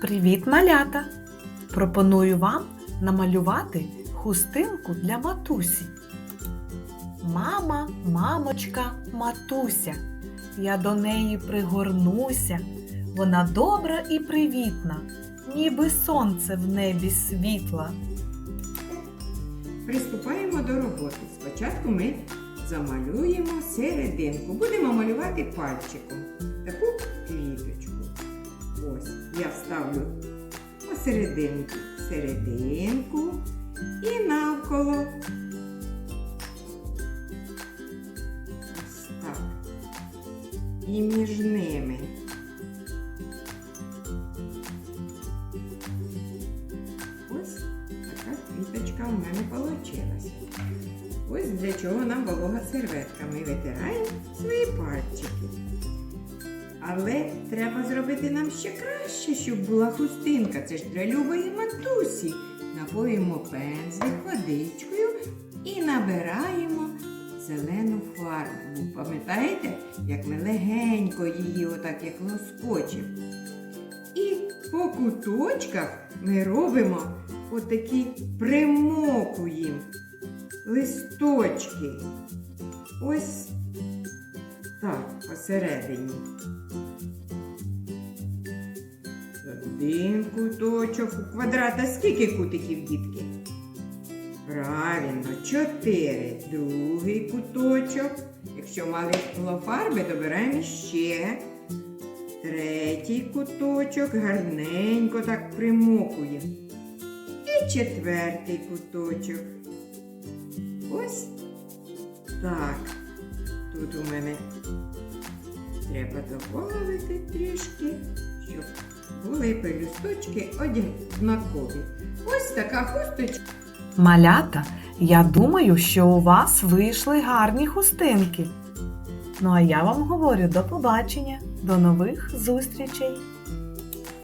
Привіт, малята! Пропоную вам намалювати хустинку для матусі. Мама, мамочка, матуся. Я до неї пригорнуся. Вона добра і привітна, ніби сонце в небі світла. Приступаємо до роботи. Спочатку ми замалюємо серединку. Будемо малювати пальчиком таку квіточку. Я ставлю посерединку серединку і навколо. Ось так. І між ними. Ось така квіточка у мене вийшла. Ось для чого нам волога серветка. Ми витираємо свої пальчики. Але треба зробити нам ще краще, щоб була хустинка. Це ж для любої матусі. Напоїмо пензлик водичкою і набираємо зелену фарбу. Пам'ятаєте, як ми легенько її отак як лоскочимо. І по куточках ми робимо отакі примокуємо листочки. Ось так, посередині. Один куточок у квадрата. Скільки кутиків, дітки? Правильно, чотири. Другий куточок. Якщо мало фарби, добираємо ще. Третій куточок гарненько так примокуємо. І четвертий куточок. Ось так. Тут треба додати трішки, щоб були пелюсточки однакові. Ось така хусточка. Малята, я думаю, що у вас вийшли гарні хустинки. Ну а я вам говорю до побачення, до нових зустрічей!